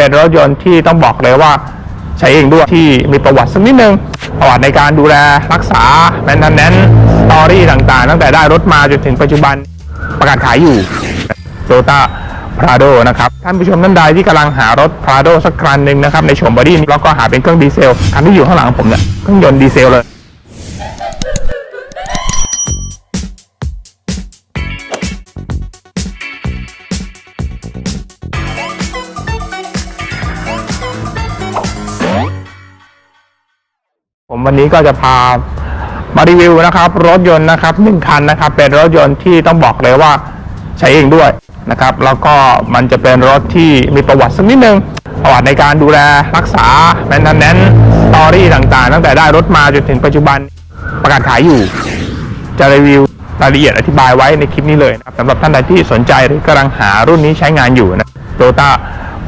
เป็นรถยนต์ที่ต้องบอกเลยว่าใช้เองด้วยที่มีประวัติสักนิดนึง ประวัติในการดูแลรักษาแมนเทนแนนสตอรี่ต่างๆ ตั้งแต่ได้รถมาจนถึงปัจจุบันประกาศขายอยู่โตต้าพราโดนะครับท่านผู้ชมท่านใดที่กำลังหารถพราโดสักคันหนึ่งนะครับในโฉมบอดี้แล้วก็หาเป็นเครื่องดีเซลคันที่อยู่ข้างหลังผมเนี่ยเครื่องยนต์ดีเซลเลย วันนี้ก็จะพามารีวิวนะครับ รถยนต์นะครับหนึ่งคันนะครับ เป็นรถยนต์ที่ต้องบอกเลยว่าใช้เองด้วยนะครับ แล้วก็มันจะเป็นรถที่มีประวัติสักนิดนึงประวัติในการดูแลรักษาแมนเทนแนนสตอรี่ต่างๆ ตั้งแต่ได้รถมาจนถึงปัจจุบันประกาศขายอยู่ จะรีวิวรายละเอียดอธิบายไว้ในคลิปนี้เลยนะครับสำหรับท่านใดที่สนใจหรือกำลังหารุ่นนี้ใช้งานอยู่นะ Toyota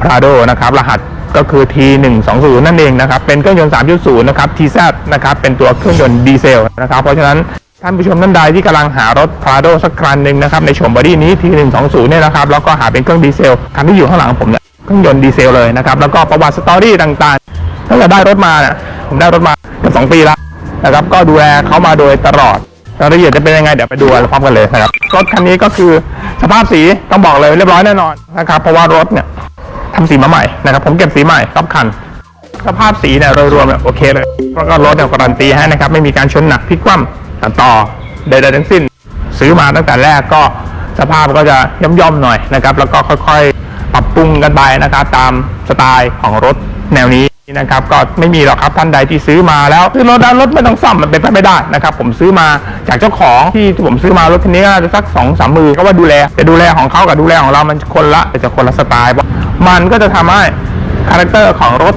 Prado นะครับ รหัส ก็คือ T120 นั่นเองนะครับ เป็นเครื่องยนต์ 3.0 นะครับ TZ นะครับ เป็นตัวเครื่องยนต์ดีเซลนะครับ เพราะฉะนั้นท่านผู้ชมท่านใดที่กำลังหารถ Prado สักคันหนึ่งนะครับ ในโฉมบอดี้นี้ T120 เนี่ยนะครับ แล้วก็หาเป็นเครื่องดีเซล คันที่อยู่ข้างหลังผมเนี่ย เครื่องยนต์ดีเซลเลยนะครับ แล้วก็ประวัติสตอรี่ต่างๆตั้งแต่ได้รถมาเนี่ยผมได้รถมาเกือบสองปีแล้วนะครับ ก็ดูแลเขามาโดยตลอดรายละเอียดจะเป็นยังไงเดี๋ยวไปดูพร้อมกันเลยนะครับ รถคันนี้ก็คือสภาพสีต้องบอกเลยเรียบร้อยแน่นอนนะครับ เพราะว่ารถเนี่ย ทำสีมาใหม่นะครับ ผมเก็บสีใหม่รอบคัน สภาพสีเนี่ยโดยรวมเนี่ยโอเคเลยแล้วก็รถเนี่ยการันตีให้นะครับ ไม่มีการชนหนักพลิกคว่ำตัดต่อใดๆทั้งสิ้น ซื้อมาตั้งแต่แรกก็สภาพก็จะย่อมๆหน่อยนะครับ แล้วก็ค่อยๆ ปรับปรุงกันไปนะครับ ตามสไตล์ของรถแนวนี้นะครับก็ไม่มีหรอกครับท่านใดที่ซื้อมาแล้วซื้อรถแล้วรถไม่ต้องซ่อมมันเป็นไปไม่ได้นะครับผมซื้อมาจากเจ้าของที่ผมซื้อมารถคันนี้จะสักสองสามมือก็ว่าดูแลแต่ดูแลของเขากับดูแลของเรามันคนละจะคนละสไตล์ มันก็จะทำให้คาแรคเตอร์ของรถ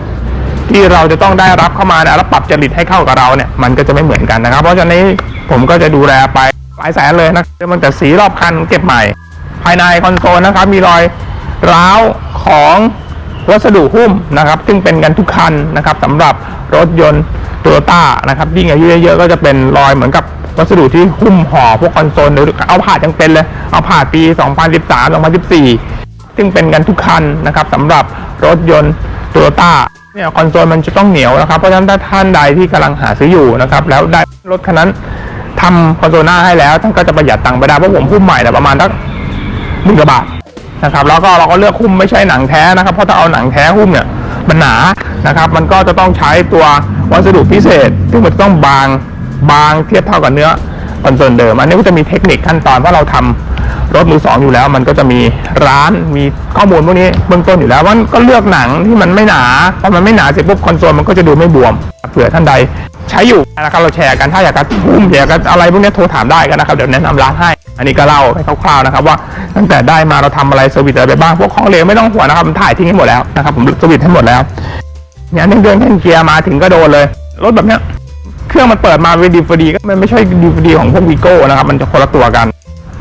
ที่เราจะต้องได้รับเข้ามาแล้วปรับจริตให้เข้ากับเราเนี่ยมันก็จะไม่เหมือนกันนะครับ เพราะฉะนั้นผมก็จะดูแลไปหลายแสนเลยนะมันแต่สีรอบคันเก็บใหม่ ภายในคอนโซลนะครับ มีรอยร้าวของวัสดุหุ้มนะครับ ซึ่งเป็นกันทุกคันนะครับสำหรับรถยนต์โตโยต้านะครับยิ่งอายุเยอะๆก็จะเป็นรอยเหมือนกับวัสดุที่หุ้มห่อพวกคอนโซลหรือเอาผ่าดยังเป็นเลย เอาผ่าปี 2013 2014 ซึ่งเป็นกันทุกคันนะครับสำหรับรถยนต์โตโยต้าเนี่ยคอนโซลมันจะต้องเหนียวนะครับเพราะฉะนั้นถ้าท่านใดที่กำลังหาซื้ออยู่นะครับแล้วได้รถคันนั้นทำคอนโซลหน้าให้แล้วท่านก็จะประหยัดตังค์ไปได้เพราะผมหุ้มใหม่แต่ประมาณสักหมื่นกว่าบาทนะครับแล้วก็เราก็เลือกหุ้มไม่ใช่หนังแท้นะครับเพราะถ้าเอาหนังแท้หุ้มเนี่ยมันหนานะครับ มันก็จะต้องใช้ตัววัสดุพิเศษซึ่งมันต้องบางบางเทียบเท่ากับเนื้อคอนโซลเดิมอันนี้ก็จะมีเทคนิคขั้นตอนว่าเราทำ รถมือสองอยู่แล้ว มันก็จะมีร้านมีข้อมูลพวกนี้เบื้องต้นอยู่แล้วว่าก็เลือกหนังที่มันไม่หนาพอมันไม่หนาเสร็จปุ๊บคอนโซลมันก็จะดูไม่บวมเผื่อท่านใดใช้อยู่นะครับเราแชร์กันถ้าอยากจะทุ่มอยากจะอะไรพวกนี้โทรถามได้กันนะครับเดี๋ยวแนะนำร้านให้ อันนี้ก็เล่าให้คร่าวๆนะครับว่าตั้งแต่ได้มาเราทำอะไรเซอร์วิสอะไรไปบ้างพวกของเหลวไม่ต้องห่วงนะครับผมถ่ายทิ้งให้หมดแล้วนะครับผมเซอร์วิสให้หมดแล้วเนี่ยเดือนแค่เกียร์มาถึงก็โดนเลยรถแบบเนี้ยเครื่องมันเปิดมาเป็นดีฟดีก็มันไม่ใช่ดีฟดีของพวกวีโก้นะครับ มันจะคนละตัวกัน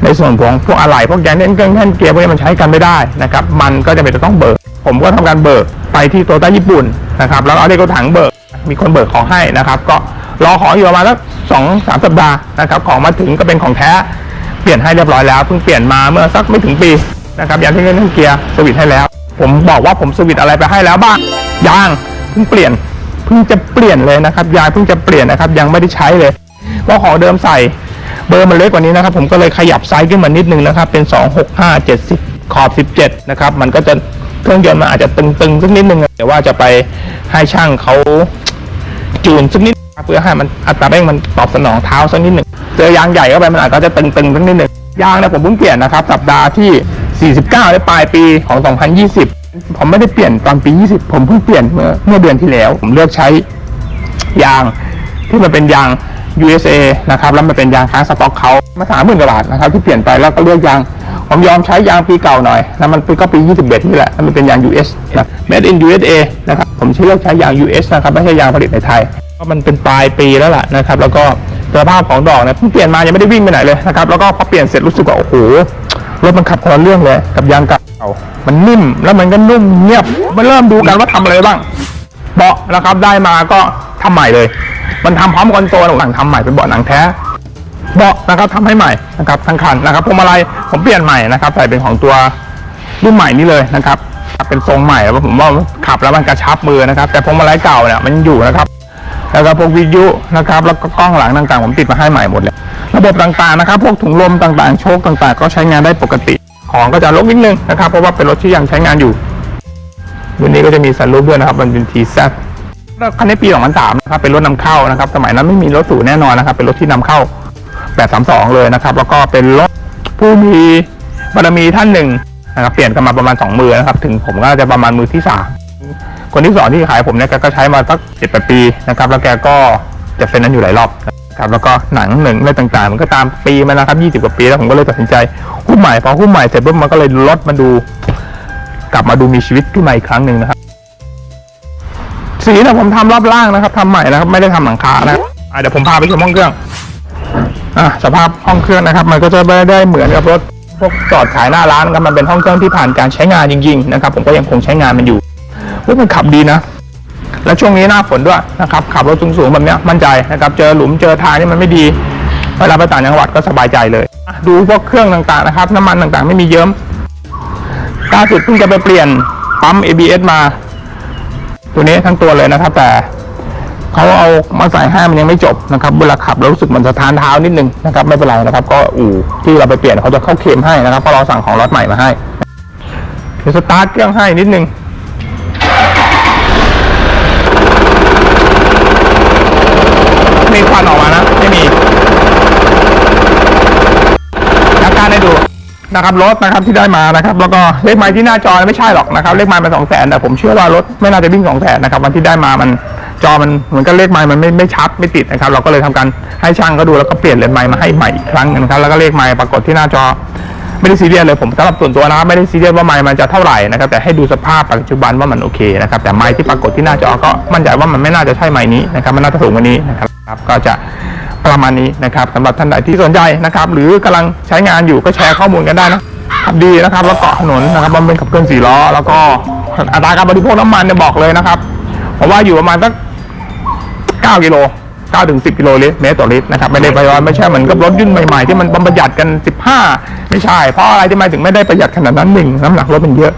ในส่วนของพวกอะไหล่พวกแกนเล่นเครื่องแท่นเกียร์พวกนี้มันใช้กันไม่ได้นะครับมันก็จะเป็นจะต้องเบิก ผมก็ทำการเบิกไปที่โตต้าญี่ปุ่นนะครับแล้วเอาเด็กรถถังเบิก มีคนเบิกของให้นะครับ ก็รอของอยู่ประมาณสักสองสามสัปดาห์นะครับของมาถึงก็เป็นของแท้เปลี่ยนให้เรียบร้อยแล้วเพิ่งเปลี่ยนมาเมื่อสักไม่ถึงปีนะครับยางที่เล่นเครื่องเกียร์สวิตให้แล้ว ผมบอกว่าผมสวิตอะไรไปให้แล้วบ้างยางเพิ่งเปลี่ยนเพิ่งจะเปลี่ยนเลยนะครับยางเพิ่งจะเปลี่ยนนะครับยังไม่ได้ใช้เลยเพราของเดิมใส่ เบอร์มันเล็กกว่านี้นะครับ ผมก็เลยขยับไซส์ขึ้นมานิดนึงนะครับ เป็น 2 6 5 70 ขอบ 17 นะครับ มันก็จะเครื่องยนต์มันอาจจะตึงๆสักนิดนึงแต่ว่าจะไปให้ช่างเขาจูนสักนิดเพื่อให้มันอัตราเร่งมันตอบสนองเท้าสักนิดหนึ่งเจอยางใหญ่เข้าไปมันอาจจะตึงๆสักนิดหนึ่งยางเนี่ยผมเพิ่งเปลี่ยนนะครับ สัปดาห์ที่ 49ในปลายปีของ 2020 ผมไม่ได้เปลี่ยนตอนปี 20 ผมเพิ่งเปลี่ยนเมื่อเมื่อเดือนที่แล้ว ผมเลือกใช้ยางที่มันเป็นยาง USA นะครับแล้วมันเป็นยางค้างสต็อกเขามาสามหมื่นกว่าบาทนะครับที่เปลี่ยนไปแล้วก็เลือกยางผมยอมใช้ยางปีเก่าหน่อยแล้วมันก็ปี 21 นี่แหละมันเป็นยาง US นะ Made in USA นะครับผมใช้เลือกใช้ยาง US นะครับไม่ใช่ยางผลิตในไทยเพราะมันเป็นปลายปีแล้วล่ะนะครับ แล้วก็สภาพของดอกเนี่ยเพิ่งเปลี่ยนมายังไม่ได้วิ่งไปไหนเลยนะครับแล้วก็พอเปลี่ยนเสร็จรู้สึกว่าโอ้โหรถมันขับคนละเรื่องเลยกับยางเก่ามันนิ่มแล้วมันก็นุ่มเงียบมาเริ่มดูกันว่าทำอะไรบ้างเบาะนะครับได้มาก็ทำใหม่เลย มันทำพร้อมคอนโซลหลังทำใหม่เป็นเบาะหนังแท้เบาะนะครับทำให้ใหม่นะครับทั้งคันนะครับพวงมาลัยผมเปลี่ยนใหม่นะครับใส่เป็นของตัวรุ่นใหม่นี้เลยนะครับ เป็นทรงใหม่แล้วผมว่าขับแล้วมันกระชับมือนะครับ แต่พวงมาลัยเก่าเนี่ยมันอยู่นะครับแล้วก็พวกวิทยุนะครับ แล้วก็กล้องหลังต่างๆผมติดมาให้ใหม่หมดเลยระบบต่างๆนะครับ พวกถุงลมต่างๆ โชคต่างๆ ก็ใช้งานได้ปกติ ของก็จะลกนิดนึงนะครับ เพราะว่าเป็นรถที่ยังใช้งานอยู่ วันนี้ก็จะมีสันลูปด้วยนะครับ มันเป็นทีแซ คันนี้ปี2003นะครับเป็นรถนำเข้านะครับ สมัยนั้นไม่มีรถสูแน่นอนนะครับ เป็นรถที่นำเข้า 832 เลยนะครับ แล้วก็เป็นรถผู้มีบารมีท่านหนึ่งนะครับเปลี่ยนกันมาประมาณ 2 มือนะครับ ถึงผมก็จะประมาณมือที่ 3 คนที่สอนที่ขายผมเนี่ยแกก็ใช้มาสักเจ็ดแปดปีนะครับ แล้วแกก็จะเซ็นนั้นอยู่หลายรอบนะครับแล้วก็หนังหนึ่งเรื่องต่างๆ มันก็ตามปีมานะครับยี่สิบกว่าปีแล้วผมก็เลยตัดสินใจหุ้มใหม่พอหุ้มใหม่เสร็จปุ๊บมันก็เลยลดมาดู กลับมาดูมีชีวิตขึ้นมาอีกครั้งหนึ่งนะครับ สีเนี่ยผมทำรอบล่างนะครับทำใหม่นะครับไม่ได้ทำหลังคานะครับอะเดี๋ยวผมพาไปชมห้องเครื่องอะสภาพห้องเครื่องนะครับ มันก็จะไม่ได้เหมือนกับรถพวกจอดขายหน้าร้านครับมันเป็นห้องเครื่องที่ผ่านการใช้งานจริงๆนะครับ ผมก็ยังคงใช้งานมันอยู่เฮ้ยมันขับดีนะ แล้วช่วงนี้หน้าฝนด้วยนะครับขับรถสูงๆแบบเนี้ยมั่นใจนะครับ เจอหลุมเจอทางนี่มันไม่ดีเวลาไปต่างจังหวัดก็สบายใจเลยอะดูพวกเครื่องต่างๆนะครับ น้ำมันต่างๆ ไม่มีเยิ้มล่าสุดเพิ่งจะไปเปลี่ยนปั๊ม ABS มา ตัวนี้ทั้งตัวเลยนะครับ แต่เขาเอามาใส่ให้มันยังไม่จบนะครับเวลาขับรู้สึกเหมันสะท้านเท้านิดนึงนะครับไม่เป็นไรนะครับ ก็อู่ที่เราไปเปลี่ยนเขาจะเข้าเคลมให้นะครับเพราะเราสั่งของรถใหม่มาให้เดี๋ยวสตาร์ทเครื่องให้นิดนึง มีควันออกมานะ ไม่มีอาการให้ดู นะครับรถนะครับที่ได้มานะครับแล้วก็เลขไม้ที่หน้าจอไม่ใช่หรอกนะครับเลขไม้มันสองแสนแต่ผมเชื่อว่ารถไม่น่าจะวิ่งสองแสนนะครับวันที่ได้มามันจอมันเหมือนกับเลขไม้มันไม่ไม่ชัดไม่ติดนะครับ เราก็เลยทำการให้ช่างเขาดูแล้วก็เปลี่ยนเลนไม้มาให้ใหม่อีกครั้งนะครับแล้วก็เลขไม้ปรากฏที่หน้าจอไม่ได้ซีเรียสเลยผมสำหรับส่วนตัวนะครับไม่ได้ซีเรียสว่าไม้มันจะเท่าไหร่นะครับแต่ให้ดูสภาพปัจจุบันว่ามันโอเคนะครับแต่ไม้ที่ปรากฏที่หน้าจอก็มั่นใจว่ามันไม่น่าจะใช่ไม้นี้นะครับมันน่าจะสูงกว่านี้นะครับก็จะ ประมาณนี้นะครับสำหรับท่านใดที่สนใจนะครับ หรือกำลังใช้งานอยู่ก็แชร์ข้อมูลกันได้นะขับดีนะครับแล้วเกาะถนนนะครับมันเป็นขับเคลื่อนสี่ล้อ แล้วก็อัตราการบริโภคน้ำมันเนี่ยบอกเลยนะครับผมว่าอยู่ประมาณสัก9กิโล9ถึง10กิโลลิตรเมตรต่อลิตรนะครับไม่ได้ประหยัดไม่ใช่เหมือนกับรถยุ่นใหม่ๆที่มันประหยัดกัน15ไม่ใช่ เพราะอะไรที่หมายถึงไม่ได้ประหยัดขนาดนั้นหนึ่งน้ำหนักรถมันเยอะ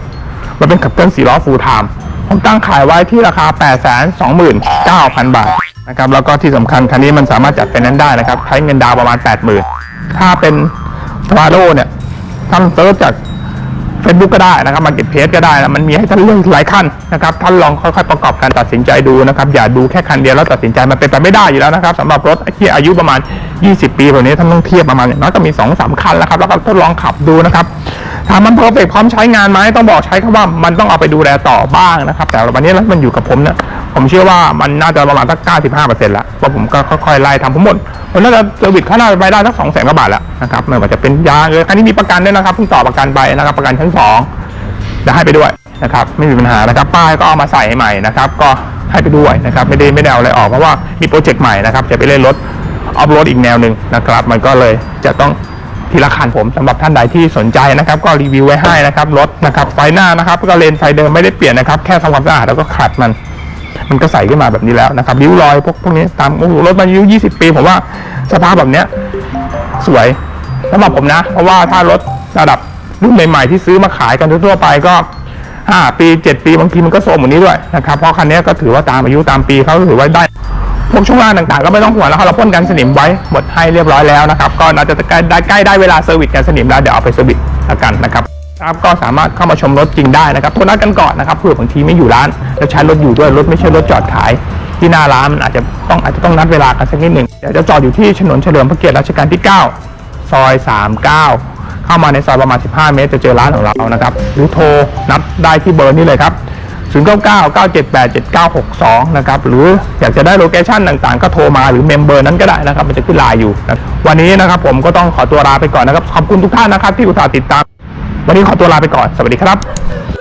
มันเป็นขับเคลื่อน4ล้อฟูลไทม์ผมตั้งขายไว้ที่ราคา 829,000 บาท นะครับแล้วก็ที่สำคัญคันนี้มันสามารถจัดไฟแนนซ์ได้นะครับใช้เงินดาวประมาณ 80,000ถ้าเป็นทวาโดเนี่ยท่านเซิร์ชจาก Facebook ก็ได้นะครับมาเก็ตเพจก็ได้นะมันมีให้ท่านเลือกหลายขั้นนะครับท่านลองค่อยๆประกอบการตัดสินใจดูนะครับอย่าดูแค่คันเดียวแล้วตัดสินใจมันเป็นไปไม่ได้อยู่แล้วนะครับสำหรับรถที่อายุประมาณ 20 ปีแบบนี้ท่านต้องเทียบประมาณอย่างน้อยก็มี2อสาคันแล้วครับแล้วก็ทดลองขับดูนะครับ ถามมันเพอร์เฟกพร้อมใช้งานไหมต้องบอกใช้คำว่ามันต้องเอาไปดูแลต่อบ้างนะครับ แต่วันนี้แล้วมันอยู่กับผมเนี่ยผมเชื่อว่ามันน่าจะประมาณสัก 95%แล้วเพราะผมก็ค่อยๆไล่ทำผมหมดผมน่าจะเซอร์วิสค่าหน้าไปได้สัก2 0 0 0 0 0กว่าบาทแล้วนะครับไม่ว่าจะเป็นยาเอออันนี้มีประกันด้วยนะครับเพิ่งต่อประกันไปนะครับ ประกันชั้นสองจะให้ไปด้วยนะครับ ไม่มีปัญหานะครับ ป้ายก็เอามาใส่ใหม่นะครับ ก็ให้ไปด้วยนะครับ ไม่ได้ไม่ได้เอาอะไรออกเพราะว่ามีโปรเจกต์ใหม่นะครับ จะไปเล่นรถออฟโรดอีกแนวหนึ่งนะครับ มันก็เลยจะต้อง ทีละคันผมสำหรับท่านใดที่สนใจนะครับ ก็รีวิวไว้ให้นะครับรถนะครับไฟหน้านะครับก็เลนไฟเดิมไม่ได้เปลี่ยนนะครับ แค่ทำความสะอาดแล้วก็ขัดมัน มันก็ใส่ขึ้นมาแบบนี้แล้วนะครับริ้วรอยพวกพวกนี้ตามโอ้โหรถมาอายุ 20 ปีผมว่าสภาพแบบเนี้ยสวยสำหรับผมนะ เพราะว่าถ้ารถระดับรุ่นใหม่ๆที่ซื้อมาขายกันทั่วๆไปก็5ปี 7 ปีบางทีมันก็โซมเหมือนนี้ด้วยนะครับเพราะคันนี้ก็ถือว่าตามอายุตามปีเขาถือว่าได้ พวกช่วงล่างต่างๆ ก็ไม่ต้องห่วงแล้วครับเราพ่นกันสนิมไว้หมดให้เรียบร้อยแล้วนะครับก็น่าจะใกล้ได้ใกล้ได้เวลาเซอร์วิสกันสนิมแล้วเดี๋ยวเอาไปเซอร์วิสแล้วกันนะครับครับก็สามารถเข้ามาชมรถจริงได้นะครับโทรนัดกันก่อนนะครับเผื่อบางทีไม่อยู่ร้านแล้วใช้รถอยู่ด้วยรถไม่ใช่รถจอดขาย ที่หน้าร้านมันอาจจะต้องอาจจะต้องนัดเวลากันสักนิดหนึ่งเดี๋ยวจะจอดอยู่ที่ถนนเฉลิมพระเกียรติรัชกาลที่ 9 ซอย 39 เข้ามาในซอยประมาณ 15 เมตรจะเจอร้านของเรานะครับหรือโทรนับได้ที่เบอร์นี้เลยครับ 099 978 7962 นะครับ หรืออยากจะได้โลเคชั่นต่างๆ ก็โทรมาหรือเมมเบอร์นั้นก็ได้นะครับ มันจะขึ้นไลน์อยู่ วันนี้นะครับผมก็ต้องขอตัวลาไปก่อนนะครับ ขอบคุณทุกท่านนะครับที่อุตส่าห์ติดตาม วันนี้ขอตัวลาไปก่อน สวัสดีครับ